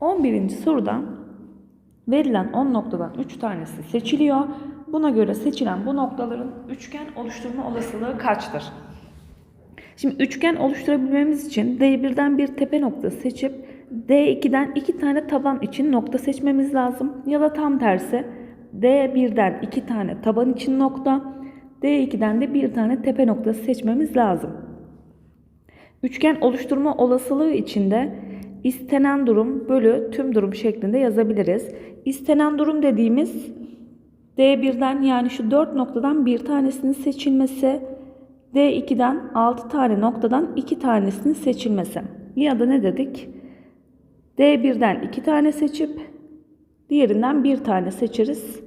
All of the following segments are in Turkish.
11. soruda verilen 10 noktadan 3 tanesi seçiliyor. Buna göre seçilen bu noktaların üçgen oluşturma olasılığı kaçtır? Şimdi üçgen oluşturabilmemiz için D1'den bir tepe noktası seçip D2'den iki tane taban için nokta seçmemiz lazım. Ya da tam tersi D1'den iki tane taban için nokta, D2'den de bir tane tepe noktası seçmemiz lazım. Üçgen oluşturma olasılığı içinde istenen durum bölü tüm durum şeklinde yazabiliriz. İstenen durum dediğimiz D1'den yani şu 4 noktadan bir tanesinin seçilmesi, D2'den 6 tane noktadan 2 tanesinin seçilmesi. Ya da ne dedik? D1'den 2 tane seçip diğerinden bir tane seçeriz.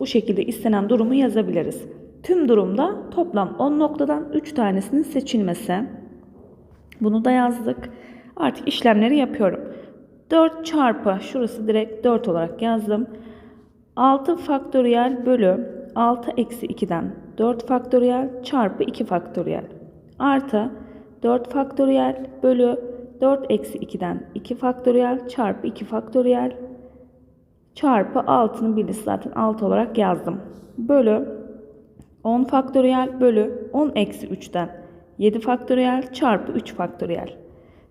Bu şekilde istenen durumu yazabiliriz. Tüm durumda toplam 10 noktadan 3 tanesinin seçilmesi. Bunu da yazdık. Artık işlemleri yapıyorum. 4 çarpı şurası direkt 4 olarak yazdım. 6 faktöriyel bölü 6 eksi 2'den 4 faktöriyel çarpı 2 faktöriyel artı 4 faktöriyel bölü 4 eksi 2'den 2 faktöriyel çarpı 2 faktöriyel çarpı 6'nın birisi zaten 6 olarak yazdım. Bölü 10 faktöriyel bölü 10 eksi 3'ten 7 faktöriyel çarpı 3 faktöriyel.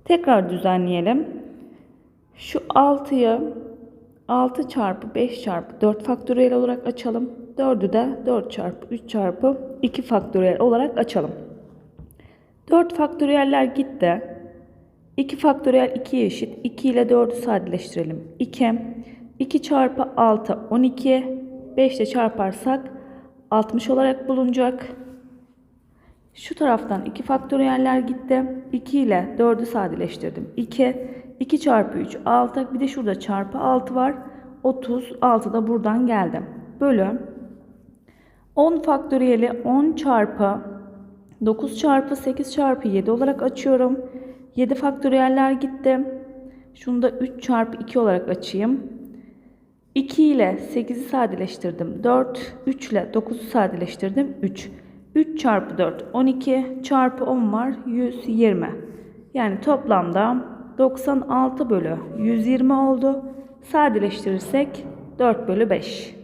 Tekrar düzenleyelim. Şu 6'yı 6 çarpı 5 çarpı 4 faktöriyel olarak açalım. 4'ü de 4 çarpı 3 çarpı 2 faktöriyel olarak açalım. 4 faktöriyeller gitti. 2 faktöriyel 2'ye eşit. 2 ile 4'ü sadeleştirelim. 2. 2 çarpı 6 12. 5 ile çarparsak 60 olarak bulunacak. Şu taraftan 2 faktöriyeller gitti. 2 ile 4'ü sadeleştirdim. 2. 2 çarpı 3 6. Bir de şurada çarpı 6 var. 36 da buradan geldi. Bölü 10 faktöriyeli 10 çarpı 9 çarpı 8 çarpı 7 olarak açıyorum. 7 faktöriyeller gitti. Şunu da 3 çarpı 2 olarak açayım. 2 ile 8'i sadeleştirdim. 4. 3 ile 9'u sadeleştirdim. 3. 3 çarpı 4 12 çarpı 10 var 120. Yani toplamda 96 bölü 120 oldu. Sadeleştirirsek 4 bölü 5.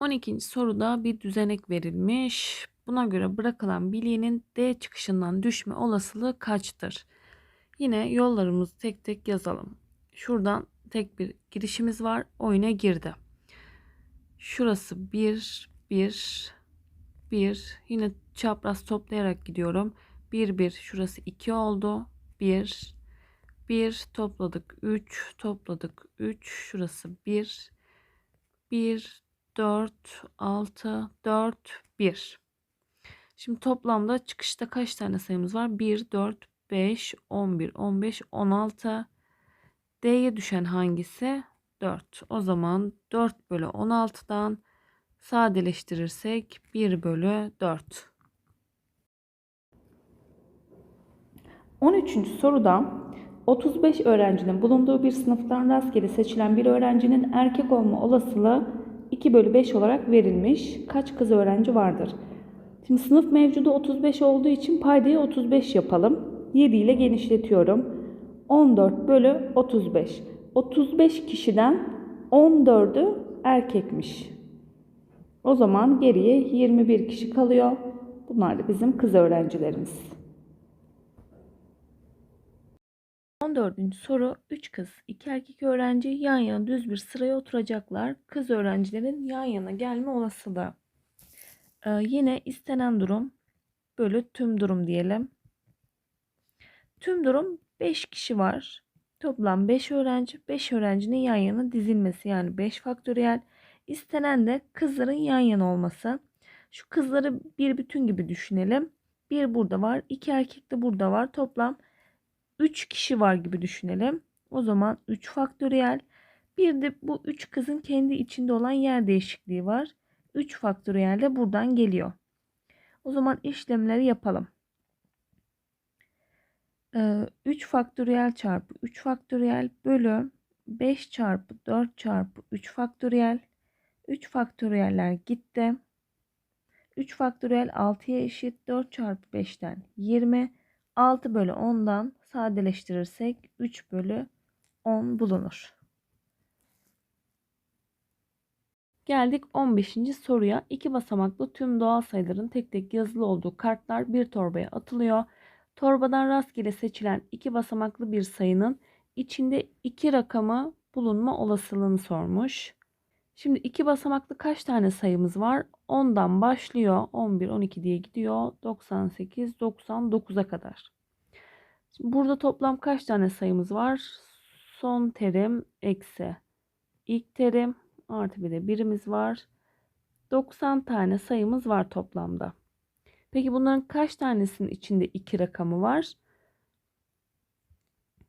12. soruda bir düzenek verilmiş. Buna göre bırakılan bilyenin D çıkışından düşme olasılığı kaçtır? Yine yollarımızı tek tek yazalım. Şuradan tek bir girişimiz var. Oyuna girdi. Şurası 1, 1, 1. Yine çapraz toplayarak gidiyorum. 1, 1. Şurası 2 oldu. 1, 1 topladık. 3 topladık. 3. Şurası 1, 1, 4, 6, 4, 1. Şimdi toplamda çıkışta kaç tane sayımız var? 1, 4, 5, 11, 15, 16. D'ye düşen hangisi? 4. O zaman 4 bölü 16'dan sadeleştirirsek 1 bölü 4. 13. soruda 35 öğrencinin bulunduğu bir sınıftan rastgele seçilen bir öğrencinin erkek olma olasılığı 2 bölü 5 olarak verilmiş. Kaç kız öğrenci vardır? Şimdi sınıf mevcudu 35 olduğu için paydayı 35 yapalım. 7 ile genişletiyorum. 14 bölü 35. 35 kişiden 14'ü erkekmiş. O zaman geriye 21 kişi kalıyor. Bunlar da bizim kız öğrencilerimiz. 14. soru 3 kız, 2 erkek öğrenci yan yana düz bir sıraya oturacaklar. Kız öğrencilerin yan yana gelme olasılığı. Ee, yine istenen durum bölü tüm durum diyelim. Tüm durum 5 kişi var. Toplam 5 öğrenci, 5 öğrencinin yan yana dizilmesi yani 5 faktöriyel. İstenen de kızların yan yana olması. Şu kızları bir bütün gibi düşünelim. Bir burada var, iki erkek de burada var. Toplam 3 kişi var gibi düşünelim. O zaman 3 faktöriyel. Bir de bu 3 kızın kendi içinde olan yer değişikliği var. 3 faktöriyel de buradan geliyor. O zaman işlemleri yapalım. 3 faktöriyel çarpı 3 faktöriyel bölü 5 çarpı 4 çarpı 3 faktöriyel. 3 faktöriyeller gitti. 3 faktöriyel 6'ya eşit 4 çarpı 5'ten 20. 6 bölü 10'dan sadeleştirirsek 3 bölü 10 bulunur. Geldik 15. soruya. İki basamaklı tüm doğal sayıların tek tek yazılı olduğu kartlar bir torbaya atılıyor. Torbadan rastgele seçilen iki basamaklı bir sayının içinde iki rakamı bulunma olasılığını sormuş. Şimdi iki basamaklı kaç tane sayımız var? 10'dan başlıyor. 11, 12 diye gidiyor. 98, 99'a kadar. Şimdi burada toplam kaç tane sayımız var? Son terim eksi ilk terim artı bir de birimiz var. 90 tane sayımız var toplamda. Peki bunların kaç tanesinin içinde iki rakamı var?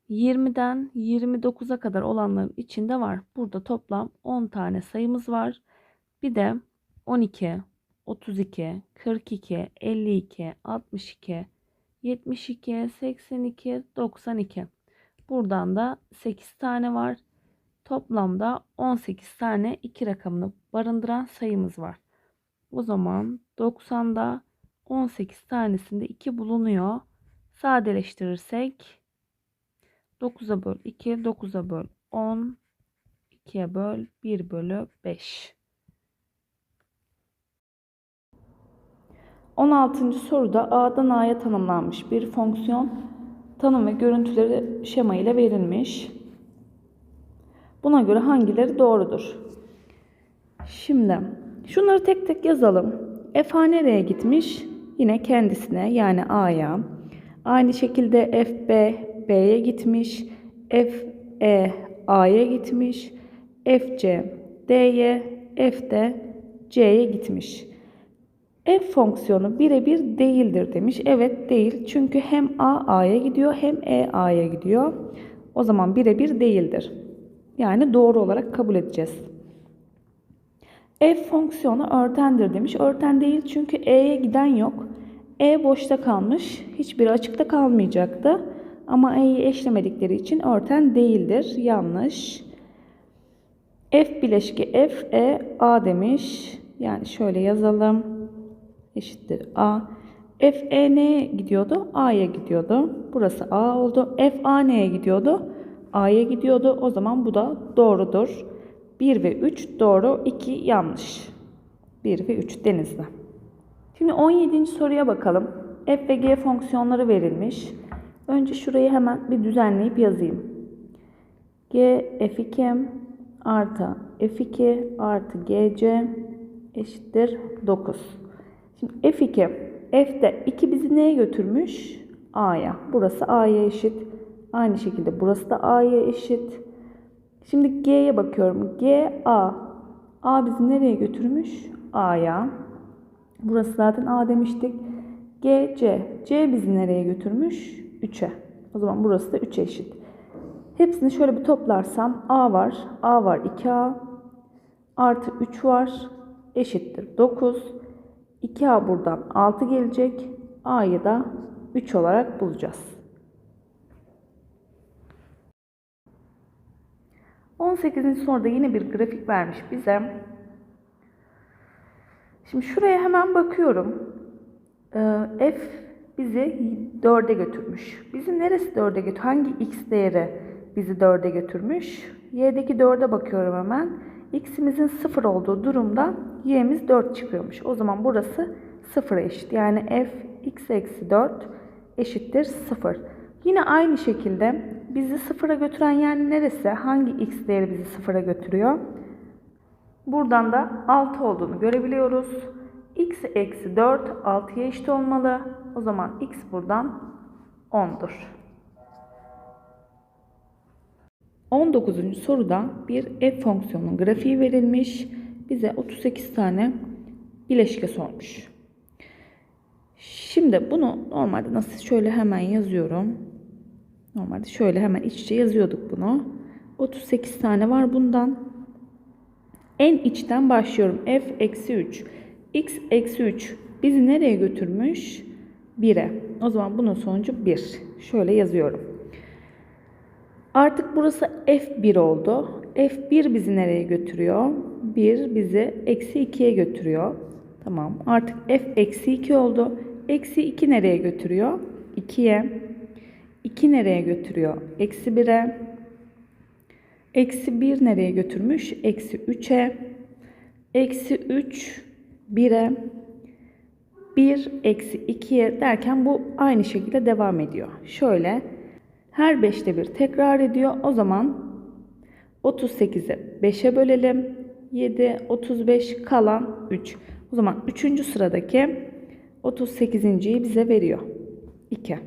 20'den 29'a kadar olanların içinde var. Burada toplam 10 tane sayımız var. Bir de 12, 32, 42, 52, 62, 72, 82, 92. Buradan da 8 tane var. Toplamda 18 tane iki rakamını barındıran sayımız var. O zaman 90'da 18 tanesinde 2 bulunuyor. Sadeleştirirsek 9'a böl 2, 9'a böl 10, 2'ye böl 1 bölü 5. 16. soruda A'dan A'ya tanımlanmış bir fonksiyon tanım ve görüntüleri şema ile verilmiş. Buna göre hangileri doğrudur? Şimdi şunları tek tek yazalım. F nereye gitmiş? Yine kendisine yani A'ya. Aynı şekilde F B B'ye gitmiş. F E A'ya gitmiş. F C D'ye, F de C'ye gitmiş. F fonksiyonu birebir değildir demiş. Evet değil. Çünkü hem A A'ya gidiyor hem E A'ya gidiyor. O zaman birebir değildir. Yani doğru olarak kabul edeceğiz. F fonksiyonu örtendir demiş. Örten değil çünkü E'ye giden yok. E boşta kalmış. Hiçbiri açıkta kalmayacaktı. Ama E'yi eşlemedikleri için örten değildir. Yanlış. F bileşki F, E, A demiş. Yani şöyle yazalım. Eşittir A. F, E neye gidiyordu? A'ya gidiyordu. Burası A oldu. F, A neye gidiyordu? A'ya gidiyordu. O zaman bu da doğrudur. 1 ve 3 doğru, 2 yanlış. 1 ve 3 denizli. Şimdi 17. soruya bakalım. F ve G fonksiyonları verilmiş. Önce şurayı hemen bir düzenleyip yazayım. G F2 artı F2 artı GC eşittir 9. Şimdi F2 F'de 2 bizi neye götürmüş? A'ya. Burası A'ya eşit. Aynı şekilde burası da A'ya eşit. Şimdi G'ye bakıyorum. G, A. A bizi nereye götürmüş? A'ya. Burası zaten A demiştik. G, C. C bizi nereye götürmüş? 3'e. O zaman burası da 3'e eşit. Hepsini şöyle bir toplarsam A var. A var 2A. Artı 3 var. Eşittir 9. 2A buradan 6 gelecek. A'yı da 3 olarak bulacağız. 18. soruda yine bir grafik vermiş bize. Şimdi şuraya hemen bakıyorum. Ee, F bizi 4'e götürmüş. Bizi neresi 4'e götür? Hangi x değeri bizi 4'e götürmüş? Y'deki 4'e bakıyorum hemen. X'imizin 0 olduğu durumda y'miz 4 çıkıyormuş. O zaman burası 0'a eşit. Yani f x eksi 4 eşittir 0. Yine aynı şekilde bizi sıfıra götüren yer neresi? Hangi x değeri bizi sıfıra götürüyor? Buradan da 6 olduğunu görebiliyoruz. x eksi 4 6'ya eşit olmalı. O zaman x buradan 10'dur. 19. soruda bir f fonksiyonunun grafiği verilmiş. Bize 38 tane bileşke sormuş. Şimdi bunu normalde nasıl şöyle hemen yazıyorum. Normalde şöyle hemen iç içe yazıyorduk bunu. 38 tane var bundan. En içten başlıyorum. f eksi 3. x eksi 3 bizi nereye götürmüş? 1'e. O zaman bunun sonucu 1. Şöyle yazıyorum. Artık burası f1 oldu. f1 bizi nereye götürüyor? 1 bizi eksi 2'ye götürüyor. Tamam. Artık f eksi 2 oldu. Eksi 2 nereye götürüyor? 2'ye. 2 nereye götürüyor? Eksi 1'e. Eksi 1 nereye götürmüş? Eksi 3'e. Eksi 3 1'e. 1 eksi 2'ye derken bu aynı şekilde devam ediyor. Şöyle her 5'te bir tekrar ediyor. O zaman 38'i 5'e bölelim. 7, 35 kalan 3. O zaman 3. sıradaki 38.yi bize veriyor. 2.